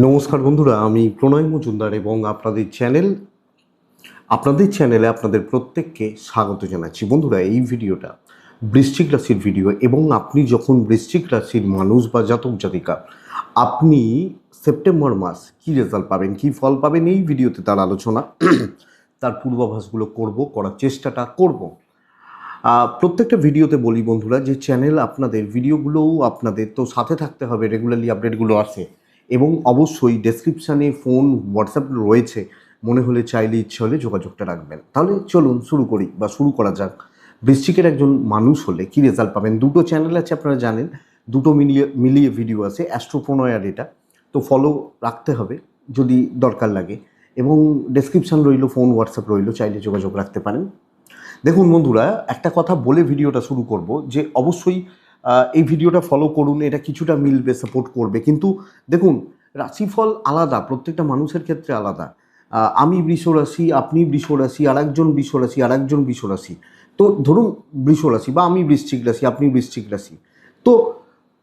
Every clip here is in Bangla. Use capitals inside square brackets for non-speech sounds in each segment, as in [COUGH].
নমস্কার বন্ধুরা, আমি প্রণয় মজুমদার এবং আপনাদের চ্যানেল, আপনাদের চ্যানেলে আপনাদের প্রত্যেককে স্বাগত জানাচ্ছি। বন্ধুরা, এই ভিডিওটা বৃশ্চিক রাশির ভিডিও এবং আপনি যখন বৃশ্চিক রাশির মানুষ বা জাতক জাতিকা, আপনি সেপ্টেম্বর মাস কী রেজাল্ট পাবেন, কী ফল পাবেন, এই ভিডিওতে তার আলোচনা, তার পূর্বাভাসগুলো করব, করার চেষ্টাটা করব। প্রত্যেকটা ভিডিওতে বলি বন্ধুরা যে চ্যানেল আপনাদের, ভিডিওগুলোও আপনাদের তো সাথে থাকতে হবে রেগুলারলি আপডেটগুলো আসে। এবং অবশ্যই ডেসক্রিপশানে ফোন হোয়াটসঅ্যাপ রয়েছে। মনে হলে চাইলে ইচ্ছে হলে যোগাযোগটা রাখবেন। তাহলে চলুন শুরু করি বা শুরু করা যাক। বৃশ্চিকের একজন মানুষ হলে কী রেজাল্ট পাবেন? দুটো চ্যানেল আছে আপনারা জানেন। দুটো মিলিয়ে মিলিয়ে ভিডিও আছে অ্যাস্ট্রোপ্রণয় আর এটা। তো ফলো রাখতে হবে যদি দরকার লাগে। এবং ডেসক্রিপশান রইল ফোন হোয়াটসঅ্যাপ রইল, চাইলে যোগাযোগ রাখতে পারেন। দেখুন বন্ধুরা, একটা কথা বলে ভিডিওটা শুরু করব যে অবশ্যই এই ভিডিওটা ফলো করুন, এটা কিছুটা মিলবে সাপোর্ট করবে। কিন্তু দেখুন, রাশিফল আলাদা, প্রত্যেকটা মানুষের ক্ষেত্রে আলাদা। আমি বৃষ রাশি, আপনি বৃষ রাশি আর একজন বৃষ রাশি আর একজন বৃষ রাশি। তো ধরুন, বৃষ রাশি বা আমি বৃশ্চিক রাশি, আপনি বৃশ্চিক রাশি। তো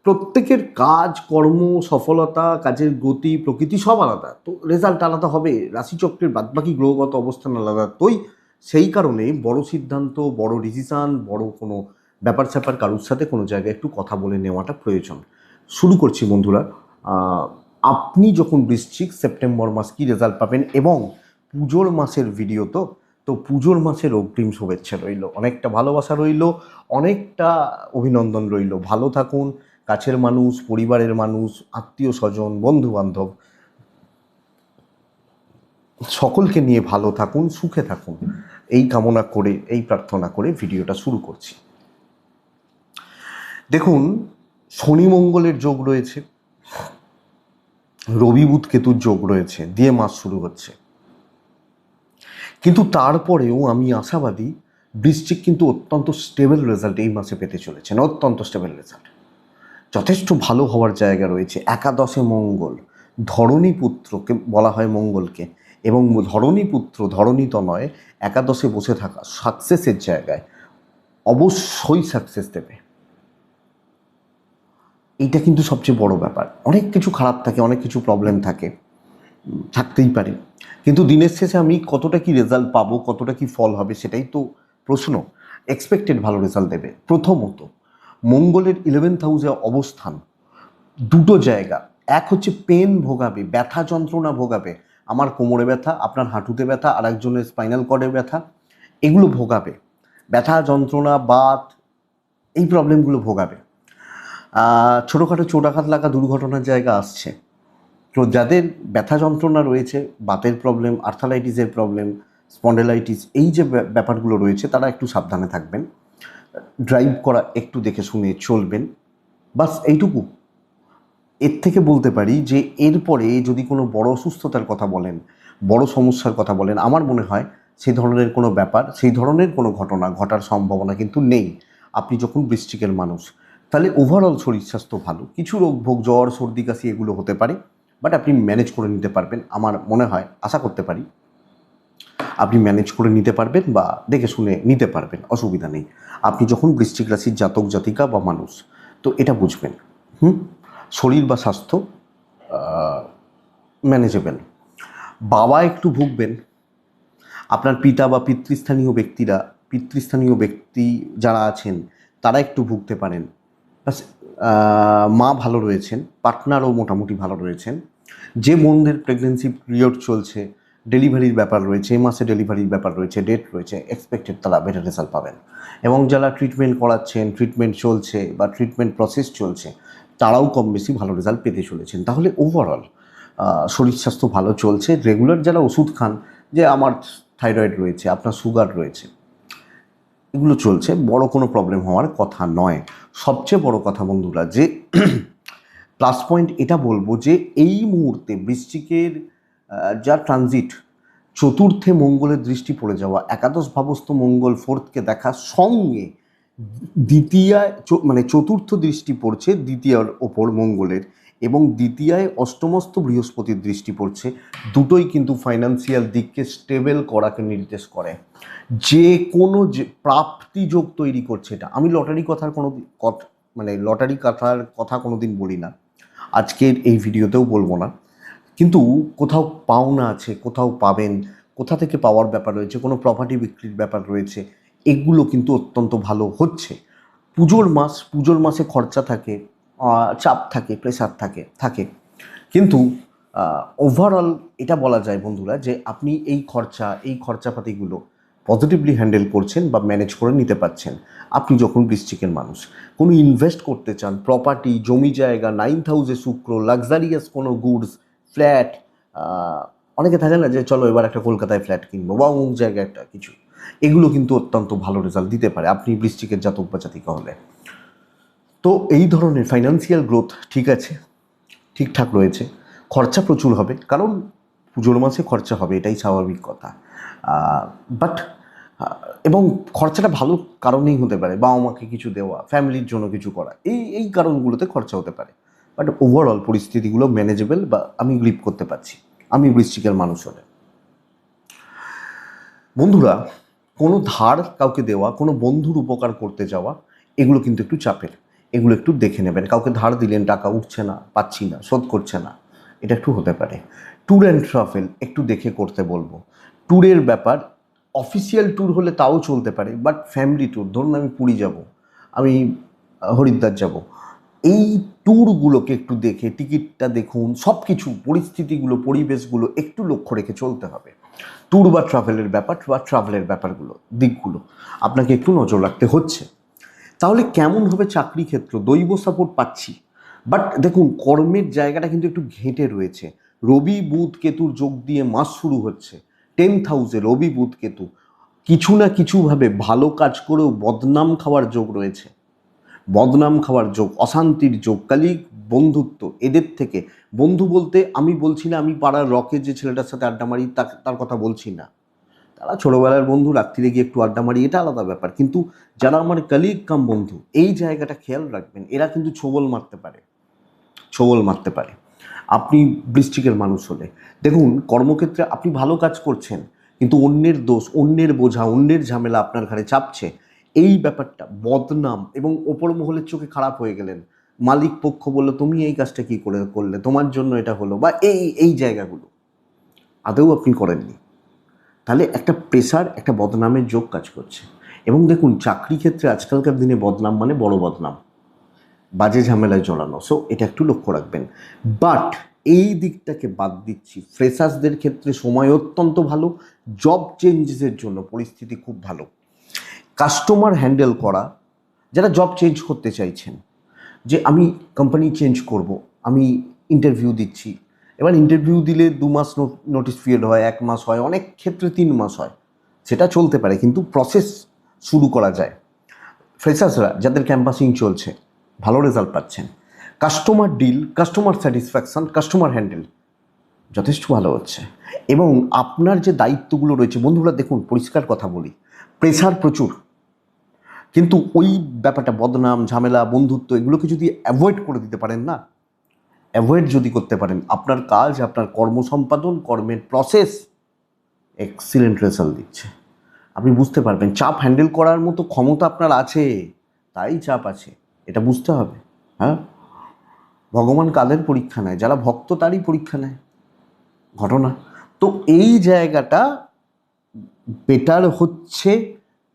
প্রত্যেকের কাজ, কর্ম, সফলতা, কাজের গতি, প্রকৃতি সব আলাদা। তো রেজাল্ট আলাদা হবে, রাশিচক্রের বাদবাকি গ্রহগত অবস্থান আলাদা। তোই সেই কারণে বড় সিদ্ধান্ত, বড় ডিসিশান বড় কোনো ব্যাপার স্যাপার কারুর সাথে কোনো জায়গায় একটু কথা বলে নেওয়াটা প্রয়োজন। শুরু করছি বন্ধুরা আপনি যখন বৃশ্চিক সেপ্টেম্বর মাস কি রেজাল্ট পাবেন এবং পুজোর মাসের ভিডিও তো তো পুজোর মাসের অগ্রিম শুভেচ্ছা রইল। অনেকটা ভালোবাসা রইল, অনেকটা অভিনন্দন রইল। ভালো থাকুন, কাছের মানুষ, পরিবারের মানুষ, আত্মীয় স্বজন বন্ধু বান্ধব সকলকে নিয়ে ভালো থাকুন, সুখে থাকুন। এই কামনা করে, এই প্রার্থনা করে ভিডিওটা শুরু করছি। দেখুন, শনি মঙ্গলের যোগ রয়েছে, রবি বুধ কেতুর যোগ রয়েছে, দিয়ে মাস শুরু হচ্ছে। কিন্তু তারপরেও আমি আশাবাদী, বৃশ্চিক কিন্তু অত্যন্ত স্টেবল রেজাল্ট এই মাসে পেতে চলেছেন, অত্যন্ত স্টেবল রেজাল্ট যথেষ্ট ভালো হওয়ার জায়গা রয়েছে, একাদশে মঙ্গল, ধরণী পুত্রকে বলা হয় মঙ্গলকে, এবং ধরণী পুত্র, ধরণী তনয় একাদশে বসে থাকা সাকসেসের জায়গায় অবশ্যই সাকসেস দেবে। এইটা কিন্তু সবচেয়ে বড় ব্যাপার। অনেক কিছু খারাপ থাকে, অনেক কিছু প্রবলেম থাকে। থাকতেই পারে। কিন্তু দিনের শেষে আমি কতটা কি রেজাল্ট পাবো, কতটা কি ফল হবে সেটাই তো প্রশ্ন। এক্সপেক্টেড ভালো রেজাল্ট দেবে। প্রথমত, মঙ্গলের ইলেভেন্থ হাউসে অবস্থান। দুটো জায়গা। এক হচ্ছে পেন ভোগাবে, ব্যথা যন্ত্রণা ভোগাবে। আমার কোমরে ব্যথা, আপনার হাঁটুতে ব্যথা আর একজনের স্পাইনাল কর্ডে ব্যথা, এগুলো ভোগাবে। ব্যথা যন্ত্রণা, বাত, এই প্রবলেমগুলো ভোগাবে। ছোটোখাটো চোটাঘাত লাগা দুর্ঘটনার জায়গা আসছে। তো যাদের ব্যথা যন্ত্রণা রয়েছে, বাতের প্রবলেম আর্থালাইটিসের প্রবলেম স্পন্ডেলাইটিস এই যে ব্যা- ব্যাপারগুলো রয়েছে, তারা একটু সাবধানে থাকবেন। ড্রাইভ করা একটু দেখে শুনে চলবেন। বাস এইটুকু। এর থেকে বলতে পারি যে এরপরে যদি কোনো বড় অসুস্থতার কথা বলেন, বড় সমস্যার কথা বলেন, আমার মনে হয় সেই ধরনের কোনো ব্যাপার, সেই ধরনের কোনো ঘটনা ঘটার সম্ভাবনা কিন্তু নেই। আপনি যখন বৃশ্চিকের মানুষ তাহলে ওভারঅল শরীর স্বাস্থ্য ভালো। কিছু রোগ, ভোগ, জ্বর, সর্দি, কাশি এগুলো হতে পারে বাট আপনি ম্যানেজ করে নিতে পারবেন। আমার মনে হয়, আশা করতে পারি, আপনি ম্যানেজ করে নিতে পারবেন বা দেখে শুনে নিতে পারবেন, অসুবিধা নেই। আপনি যখন বৃশ্চিক রাশির জাতক, জাতিকা বা মানুষ, তো এটা বুঝবেন, হুম? শরীর বা স্বাস্থ্য ম্যানেজেবল বাবা একটু ভুগবেন। আপনার পিতা বা পিতৃস্থানীয় ব্যক্তিরা, পিতৃস্থানীয় ব্যক্তি যারা আছেন, তারা একটু ভুগতে পারেন। মা ভালো রয়েছেন পার্টনারও মোটামুটি ভালো রয়েছেন। যে বোনদের প্রেগনেন্সি পিরিয়ড চলছে ডেলিভারির ব্যাপার রয়েছে, এই মাসে ডেলিভারির ব্যাপার রয়েছে ডেট রয়েছে এক্সপেক্টেড তারা বেটার রেজাল্ট পাবেন। এবং যারা ট্রিটমেন্ট করাচ্ছেন ট্রিটমেন্ট চলছে বা ট্রিটমেন্ট প্রসেস চলছে, তারাও কম বেশি ভালো রেজাল্ট পেতে চলেছেন। তাহলে ওভারঅল শরীর স্বাস্থ্য ভালো চলছে। রেগুলার যারা ওষুধ খান, যে আমার থাইরয়েড রয়েছে, আপনার সুগার রয়েছে এগুলো চলছে, বড় কোনো প্রবলেম হওয়ার কথা নয়। সবচেয়ে বড় কথা বন্ধুরা যে [CLEARS THROAT] প্লাস পয়েন্ট এটা বলব যে এই মুহূর্তে বৃশ্চিকের যা ট্রানজিট চতুর্থে মঙ্গলের দৃষ্টি পড়ে যাওয়া, একাদশ ভাবস্থ মঙ্গল ফোর্থকে দেখা, সঙ্গে দ্বিতীয়ায় চ- মানে চতুর্থ দৃষ্টি পড়ছে দ্বিতীয়ার ওপর মঙ্গলের। এবং দ্বিতীয়ায় অষ্টমস্ত বৃহস্পতির দৃষ্টি পড়ছে। দুটোই কিন্তু ফাইন্যান্সিয়াল দিককে স্টেবল করাকে নির্দেশ করে। যে কোনো যে প্রাপ্তিযোগ তৈরি করছে এটা। আমি লটারি কথার কোনো মানে লটারি কথার কথা কোনো দিন বলি না। আজকের এই ভিডিওতেও বলব না। কিন্তু কোথাও পাওনা আছে, কোথাও পাবেন, কোথা থেকে পাওয়ার ব্যাপার রয়েছে, কোনো প্রপার্টি বিক্রির ব্যাপার রয়েছে, এগুলো কিন্তু অত্যন্ত ভালো হচ্ছে। পুজোর মাস, পুজোর মাসে খরচা থাকে চাপ থাকে প্রেশার থাকে থাকে। কিন্তু ওভারঅল এটা বলা যায় বন্ধুরা যে আপনি এই খরচা, এই খরচাপাতিগুলো পজিটিভলি হ্যান্ডেল করছেন বা ম্যানেজ করে নিতে পারছেন। আপনি যখন বৃষ্টিকের মানুষ, কোনো ইনভেস্ট করতে চান প্রপার্টি জমি জায়গা নাইন হাউসে শুক্র লাক্সারিয়াস কোনো গুডস ফ্ল্যাট অনেকে থাকে না যে চলো এবার একটা কলকাতায় ফ্ল্যাট কিনবো বা অমুক জায়গায় একটা কিছু। এগুলো কিন্তু অত্যন্ত ভালো রেজাল্ট দিতে পারে। আপনি বৃষ্টিকের জাতক বা জাতিকা হলে। তো এই ধরনের ফাইন্যান্সিয়াল গ্রোথ ঠিক আছে, ঠিকঠাক রয়েছে, খরচা প্রচুর হবে, কারণ পুজোর মাসে খরচা হবে, এটাই স্বাভাবিক কথা। বাট এবং খরচাটা ভালো কারণেই হতে পারে, বাবা মাকে কিছু দেওয়া ফ্যামিলির জন্য কিছু করা, এই এই কারণগুলোতে খরচা হতে পারে। বাট ওভারঅল পরিস্থিতিগুলো ম্যানেজেবল বা আমি গ্রিপ করতে পারছি, আমি বৃশ্চিকের মানুষ হলে। বন্ধুরা, কোনো ধার কাউকে দেওয়া, কোনো বন্ধুর উপকার করতে যাওয়া, এগুলো কিন্তু একটু চাপের। এগুলো একটু দেখে নেবেন। কাউকে ধার দিলেন, টাকা উঠছে না, পাচ্ছি না, শোধ করছে না। এটা একটু হতে পারে। ট্যুর অ্যান্ড ট্রাভেল একটু দেখে করতে বলব। ট্যুরের ব্যাপার অফিসিয়াল ট্যুর হলে তাও চলতে পারে বাট ফ্যামিলি ট্যুর ধরুন আমি পুরী যাব, আমি হরিদ্বার যাব। এই ট্যুরগুলোকে একটু দেখে, টিকিটটা দেখুন সব কিছু পরিস্থিতিগুলো, পরিবেশগুলো একটু লক্ষ্য রেখে চলতে হবে। ট্যুর বা ট্রাভেলের ব্যাপার বা ট্রাভেলের ব্যাপারগুলো, দিকগুলো। আপনাকে একটু নজর রাখতে হচ্ছে। তাহলে কেমন হবে চাকরি ক্ষেত্র? দৈব সাপোর্ট পাচ্ছি। বাট দেখুন, কর্মের জায়গাটা কিন্তু একটু ঘেঁটে রয়েছে। রবি, বুধ কেতুর যোগ দিয়ে মাস শুরু হচ্ছে। টেন্থ হাউসে রবি, বুধ, কেতু। কিছু না কিছুভাবে ভালো কাজ করেও বদনাম খাওয়ার যোগ রয়েছে। বদনাম খাওয়ার যোগ, অশান্তির যোগ, কালিক বন্ধুত্ব, এদের থেকে। বন্ধু বলতে আমি বলছি না, আমি পাড়ার রকে যে ছেলেটার সাথে আড্ডা মারি তার কথা বলছি না। তারা ছোটোবেলার বন্ধু, রাত্রিরে গিয়ে একটু আড্ডা মারি, এটা আলাদা ব্যাপার। কিন্তু যারা আমার কালিগ কাম বন্ধু, এই জায়গাটা খেয়াল রাখবেন, এরা কিন্তু ছোবল মারতে পারে। ছোবল মারতে পারে। আপনি বৃষ্টিকের মানুষ হলে। দেখুন, কর্মক্ষেত্রে আপনি ভালো কাজ করছেন, কিন্তু অন্যের দোষ, অন্যের বোঝা, অন্যের ঝামেলা আপনার ঘাড়ে চাপছে। এই ব্যাপারটা, বদনাম এবং ওপর মহলের চোখে খারাপ হয়ে গেলেন। মালিক পক্ষ বলল, তুমি এই কাজটা কি করে করলে? তোমার জন্য এটা হলো। বা এই এই জায়গাগুলো। আদৌ আপনি করেননি। তাহলে একটা প্রেসার একটা বদনামের যোগ কাজ করছে। এবং দেখুন, চাকরি ক্ষেত্রে আজকালকার দিনে বদনাম মানে বড় বদনাম। বাজে ঝামেলায় জড়ানো। সো এটা একটু লক্ষ্য রাখবেন। বাট এই দিকটাকে বাদ দিচ্ছি। ফ্রেশার্সদের ক্ষেত্রে সময় অত্যন্ত ভালো। জব চেঞ্জেসের জন্য পরিস্থিতি খুব ভালো। কাস্টমার হ্যান্ডেল করা। যারা জব চেঞ্জ করতে চাইছেন। যে আমি কোম্পানি চেঞ্জ করব, আমি ইন্টারভিউ দিচ্ছি। এবার ইন্টারভিউ দিলে দু মাস নোটিস পিরিয়ড হয়, এক মাস হয়, অনেক ক্ষেত্রে তিন মাস হয়। সেটা চলতে পারে, কিন্তু প্রসেস শুরু করা যায়। ফ্রেশার্সরা যাদের ক্যাম্পাসিং চলছে, ভালো রেজাল্ট পাচ্ছেন। Customer deal customer satisfaction customer handle যথেষ্ট ভালো হচ্ছে। এবং আপনার যে দায়িত্বগুলো রয়েছে, বন্ধুরা দেখুন, পরিষ্কার কথা বলি প্রেশার প্রচুর। কিন্তু ওই ব্যাপারটা বদনাম, ঝামেলা, বন্ধুত্ব, এগুলোকে যদি অ্যাভয়েড করে দিতে পারেন না অ্যাভয়েড যদি করতে পারেন, আপনার কাজ, আপনার কর্ম সম্পাদন কর্মের প্রসেস এক্সিলেন্ট রেজাল্ট দিচ্ছে। আপনি বুঝতে পারবেন, চাপ হ্যান্ডেল করার মতো ক্ষমতা আপনার আছে, তাই চাপ আছে, এটা বুঝতে হবে হ্যাঁ? ভগবান কাদের পরীক্ষা নেয়? যারা ভক্ত, তারই পরীক্ষা নেয়, ঘটনা। তো এই জায়গাটা বেটার হচ্ছে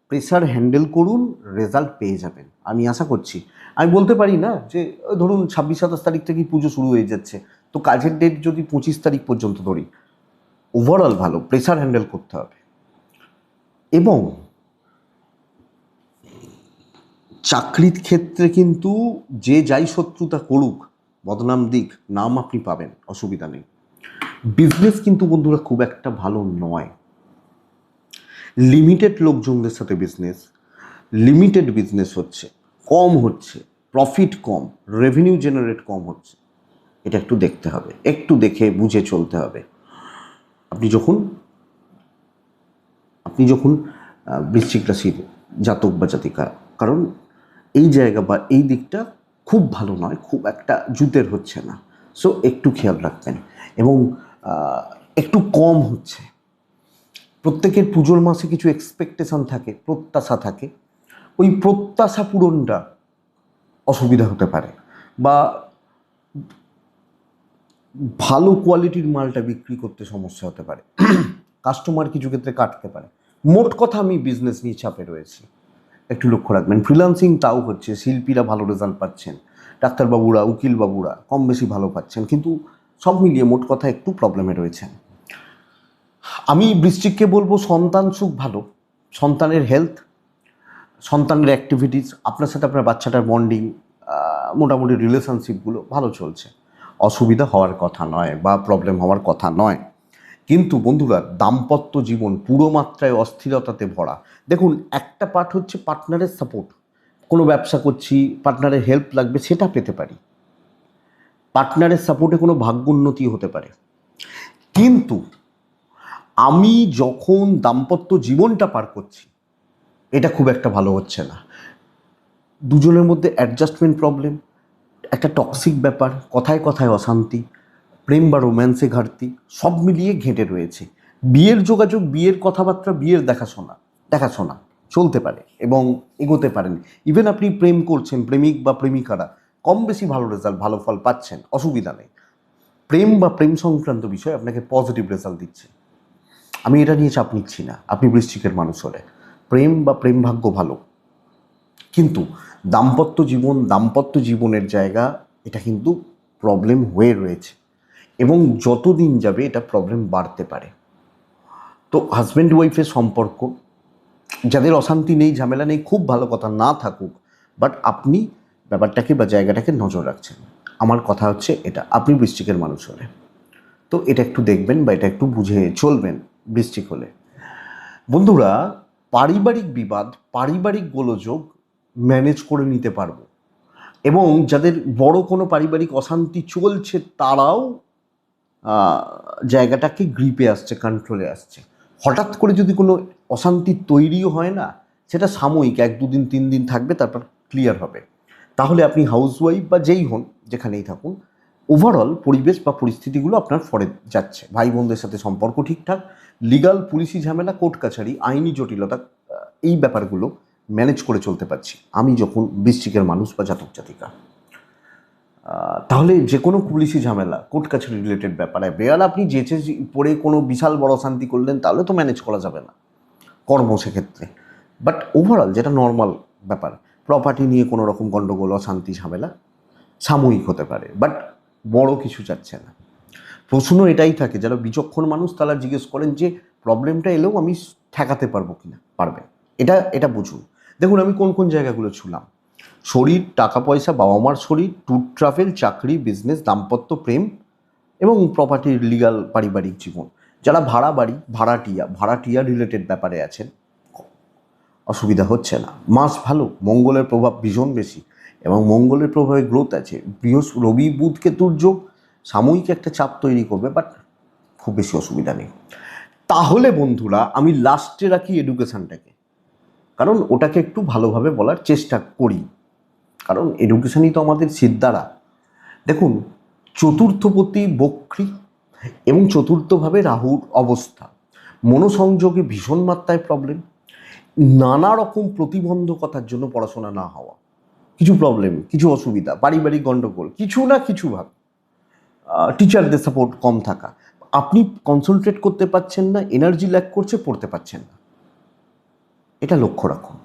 প্রেসার হ্যান্ডেল করুন রেজাল্ট পেয়ে যাবেন। আমি আশা করছি। আমি বলতে পারি না যে, ধরুন ছাব্বিশ সাতাশ তারিখ থেকেই পুজো শুরু হয়ে যাচ্ছে। তো কাজের ডেট যদি পঁচিশ তারিখ পর্যন্ত ধরি ওভারঅল ভালো প্রেসার হ্যান্ডেল করতে হবে। এবং চাকরির ক্ষেত্রে কিন্তু যে যাই শত্রুতা করুক, বদনাম দিক, নাম আপনি পাবেন, অসুবিধা নেই। বিজনেস কিন্তু বন্ধুরা খুব একটা ভালো নয়। লিমিটেড লোকজনদের সাথে বিজনেস লিমিটেড বিজনেস হচ্ছে, কম হচ্ছে প্রফিট কম রেভিনিউ জেনারেট কম হচ্ছে। এটা একটু দেখতে হবে, একটু দেখে বুঝে চলতে হবে। আপনি যখন আপনি যখন বৃশ্চিক রাশির জাতক বা জাতিকা, কারণ এই জায়গা বা এই দিকটা খুব ভালো নয়, খুব একটা জুতের হচ্ছে না। সো একটু খেয়াল রাখবেন এবং একটু কম হচ্ছে। প্রত্যেকের পুজোর মাসে কিছু এক্সপেকটেশন থাকে, প্রত্যাশা থাকে। ওই প্রত্যাশা পূরণটা অসুবিধা হতে পারে বা ভালো কোয়ালিটির মালটা বিক্রি করতে সমস্যা হতে পারে। কাস্টমার কিছু ক্ষেত্রে কাটতে পারে। মোট কথা আমি বিজনেস নিয়ে চাপে রয়েছি। একটু লক্ষ্য রাখবেন ফ্রিলান্সিং তাও হচ্ছে, শিল্পীরা ভালো রেজাল্ট পাচ্ছেন, ডাক্তারবাবুরা, উকিলবাবুরা কম বেশি ভালো পাচ্ছেন, কিন্তু সব মিলিয়ে মোট কথা একটু প্রবলেমে রয়েছেন। আমি বৃশ্চিককে বলব সন্তান সুখ ভালো। সন্তানের হেলথ সন্তানের অ্যাক্টিভিটিস আপনার সাথে আপনার বাচ্চাটার বন্ডিং মোটামুটি রিলেশনশিপগুলো ভালো চলছে। অসুবিধা হওয়ার কথা নয় বা প্রবলেম হওয়ার কথা নয়। কিন্তু বন্ধুরা, দাম্পত্য জীবন পুরো মাত্রায় অস্থিরতাতে ভরা। দেখুন, একটা পার্ট হচ্ছে পার্টনারের সাপোর্ট কোনো ব্যবসা করছি পার্টনারের হেল্প লাগবে, সেটা পেতে পারি। পার্টনারের সাপোর্টে কোনো ভাগ্য উন্নতি হতে পারে। কিন্তু আমি যখন দাম্পত্য জীবনটা পার করছি, এটা খুব একটা ভালো হচ্ছে না। দুজনের মধ্যে অ্যাডজাস্টমেন্ট প্রবলেম একটা টক্সিক ব্যাপার, কথায় কথায় অশান্তি, প্রেম বা রোম্যান্সে ঘাটতি, সব মিলিয়ে ঘেঁটে রয়েছে। বিয়ের যোগাযোগ, বিয়ের কথাবার্তা, বিয়ের দেখাশোনা দেখাশোনা চলতে পারে এবং এগোতে পারেন। ইভেন আপনি প্রেম করছেন, প্রেমিক বা প্রেমিকারা, কম বেশি ভালো রেজাল্ট ভালো ফল পাচ্ছেন, অসুবিধা নেই। প্রেম বা প্রেম সংক্রান্ত বিষয় আপনাকে পজিটিভ রেজাল্ট দিচ্ছে। আমি এটা নিয়ে চাপ নিচ্ছি না। আপনি বৃশ্চিকের মানুষ হলে। প্রেম বা প্রেম ভাগ্য ভালো। কিন্তু দাম্পত্য জীবন, দাম্পত্য জীবনের জায়গা, এটা কিন্তু প্রবলেম হয়ে রয়েছে। এবং যত দিন যাবে এটা প্রবলেম বাড়তে পারে। তো হাজব্যান্ড ওয়াইফের সম্পর্ক, যাদের অশান্তি নেই, ঝামেলা নেই, খুব ভালো কথা না থাকুক বাট আপনি ব্যাপারটাকে বা জায়গাটাকে নজর রাখছেন। আমার কথা হচ্ছে এটা, আপনি বৃশ্চিকের মানুষ হলে। তো এটা একটু দেখবেন বা এটা একটু বুঝে চলবেন। বৃশ্চিক হলে। বন্ধুরা, পারিবারিক বিবাদ, পারিবারিক গোলযোগ ম্যানেজ করে নিতে পারব। এবং যাদের বড় কোনো পারিবারিক অশান্তি চলছে, তারাও জায়গাটাকে গ্রিপে আসছে কন্ট্রোলে আসছে। হঠাৎ করে যদি কোনো অশান্তি তৈরিও হয় না, সেটা সাময়িক, এক দুদিন, তিন দিন থাকবে, তারপর ক্লিয়ার হবে। তাহলে আপনি হাউসওয়াইফ বা যেই হন, যেখানেই থাকুন ওভারঅল পরিবেশ বা পরিস্থিতিগুলো আপনার ফরে যাচ্ছে। ভাই বোনদের সাথে সম্পর্ক ঠিকঠাক লিগাল পুলিশি ঝামেলা কোর্ট কাছারি, আইনি জটিলতা এই ব্যাপারগুলো ম্যানেজ করে চলতে পারছি। আমি যখন বৃশ্চিকের মানুষ বা জাতক জাতিকা। তাহলে যে কোনো পুলিশি ঝামেলা কোর্ট কাছারি রিলেটেড ব্যাপারে বেয়ার আপনি যেচে পড়ে কোনো বিশাল বড় শান্তি করলেন, তাহলে তো ম্যানেজ করা যাবে না। কর্ম সেক্ষেত্রে। বাট ওভারঅল যেটা নর্মাল ব্যাপার প্রপার্টি নিয়ে কোনো রকম গণ্ডগোল অশান্তি, ঝামেলা সাময়িক হতে পারে। বাট বড় কিছু যাচ্ছে না। প্রশ্ন এটাই থাকে, যারা বিচক্ষণ মানুষ তারা জিজ্ঞেস করেন যে প্রবলেমটা এলেও আমি ঠেকাতে পারব কিনা? পারবে। এটা এটা বুঝুন। দেখুন, আমি কোন কোন জায়গাগুলো ছুলাম শরীর টাকা পয়সা বাবা মার শরীর, ট্যুর ট্রাভেল, চাকরি, বিজনেস, দাম্পত্য প্রেম এবং প্রপার্টির লিগাল পারিবারিক জীবন। যারা ভাড়া বাড়ি, ভাড়াটিয়া ভাড়াটিয়া রিলেটেড ব্যাপারে আছেন, অসুবিধা হচ্ছে না। মাস ভালো, মঙ্গলের প্রভাব ভীষণ বেশি। এবং মঙ্গলের প্রভাবে গ্রোথ আছে। বৃহস্প, রবি বুধ কেতুর যোগ সাময়িক একটা চাপ তৈরি করবে বাট খুব বেশি অসুবিধা নেই। তাহলে বন্ধুরা, আমি লাস্টে রাখি এডুকেশানটাকে কারণ ওটাকে একটু ভালোভাবে বলার চেষ্টা করি। কারণ এডুকেশানই তো আমাদের সিদ্ধারা। দেখুন, চতুর্থপতি বক্রী এবং চতুর্থভাবে রাহুর অবস্থা। মনোসংযোগে ভীষণ মাত্রায় প্রবলেম নানা রকম প্রতিবন্ধকতার জন্য পড়াশোনা না হওয়া। কিছু প্রবলেম কিছু অসুবিধা, পারিবারিক গণ্ডগোল কিছু না কিছু ভাব টিচারদের সাপোর্ট কম থাকা। আপনি কনসেন্ট্রেট করতে পারছেন না এনার্জি ল্যাক করছে, পড়তে পারছেন না। এটা লক্ষ্য রাখুন।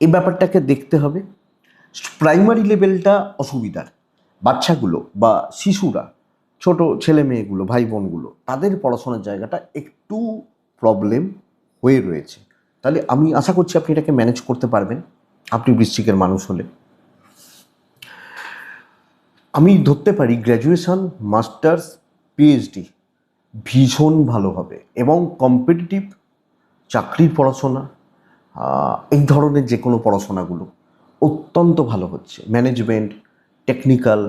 এই ব্যাপারটাকে দেখতে হবে। প্রাইমারি লেভেলটা অসুবিধার। বাচ্চাগুলো বা শিশুরা, ছোট ছেলে মেয়েগুলো, ভাই বোনগুলো, তাদের পড়াশোনার জায়গাটা একটু প্রবলেম হয়ে রয়েছে। তাহলে আমি আশা করছি আপনি এটাকে ম্যানেজ করতে পারবেন। আপনি বৃশ্চিকের মানুষ হলে। আমি ধরতে পারি গ্র্যাজুয়েশন মাস্টার্স পিএইচডি ভীষণ ভালো হবে এবং কম্পিটিটিভ চাকরির পড়াশোনা এই ধরনের যে কোনো পড়াশোনাগুলো অত্যন্ত ভালো হচ্ছে। ম্যানেজমেন্ট টেকনিক্যাল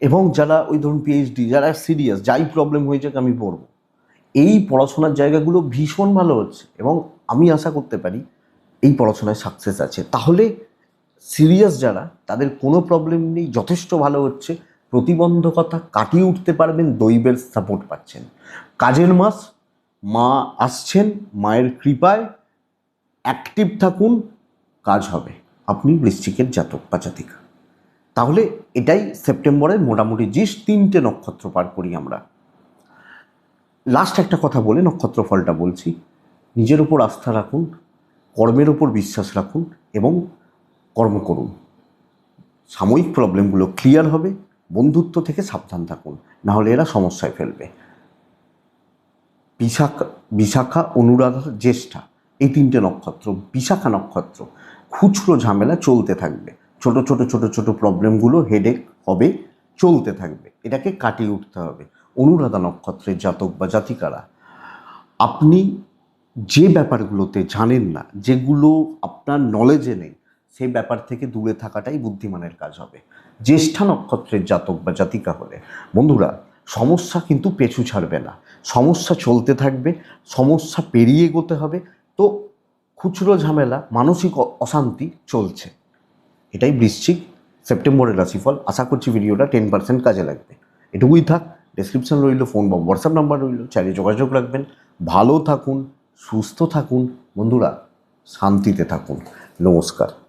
এবং যারা ওই ধরুন পিএইচডি যারা সিরিয়াস যাই প্রবলেম হয়ে যাক আমি পড়ব। এই পড়াশোনার জায়গাগুলো ভীষণ ভালো হচ্ছে এবং আমি আশা করতে পারি এই পড়াশোনায় সাকসেস আছে। তাহলে সিরিয়াস যারা, তাদের কোনো প্রবলেম নেই, যথেষ্ট ভালো হচ্ছে। প্রতিবন্ধকতা কাটিয়ে উঠতে পারবেন, দৈবের সাপোর্ট পাচ্ছেন। কাজের মাস, মা আসছেন, মায়ের কৃপায় অ্যাক্টিভ থাকুন, কাজ হবে। আপনি বৃশ্চিকের জাতক বা জাতিকা। তাহলে এটাই সেপ্টেম্বরের মোটামুটি জিস তিনটে নক্ষত্র পার করি আমরা। লাস্ট একটা কথা বলে নক্ষত্র ফলটা বলছি। নিজের উপর আস্থা রাখুন, কর্মের উপর বিশ্বাস রাখুন এবং কর্ম করুন। সাময়িক প্রবলেমগুলো ক্লিয়ার হবে, বন্ধুত্ব থেকে সাবধান থাকুন, নাহলে এরা সমস্যায় ফেলবে। বিশাখা বিশাখা অনুরাধা জ্যেষ্ঠা, এই তিনটে নক্ষত্র, বিশাখা নক্ষত্র, খুচরো ঝামেলা চলতে থাকবে। ছোট ছোট ছোট ছোট প্রবলেমগুলো হেডেক হবে, চলতে থাকবে। এটাকে কাটিয়ে উঠতে হবে। অনুরাধা নক্ষত্রের জাতক বা জাতিকারা, আপনি যে ব্যাপারগুলোতে জানেন না, যেগুলো আপনার নলেজে নেই সেই ব্যাপার থেকে দূরে থাকাটাই বুদ্ধিমানের কাজ হবে। জ্যেষ্ঠা নক্ষত্রের জাতক বা জাতিকা হলে, বন্ধুরা, সমস্যা কিন্তু পেছু ছাড়বে না। সমস্যা চলতে থাকবে, সমস্যা পেরিয়ে এগোতে হবে। তো খুচরো ঝামেলা, মানসিক অশান্তি চলছে। এটাই বৃশ্চিক সেপ্টেম্বরের রাশিফল। আশা করছি ভিডিওটা টেন পার্সেন্ট কাজে লাগবে। এটুকুই থাক ডেসক্রিপশন রইল ফোন বা হোয়াটসঅ্যাপ নাম্বার রইল চাইলে যোগাযোগ রাখবেন। ভালো থাকুন, সুস্থ থাকুন। বন্ধুরা, শান্তিতে থাকুন। নমস্কার।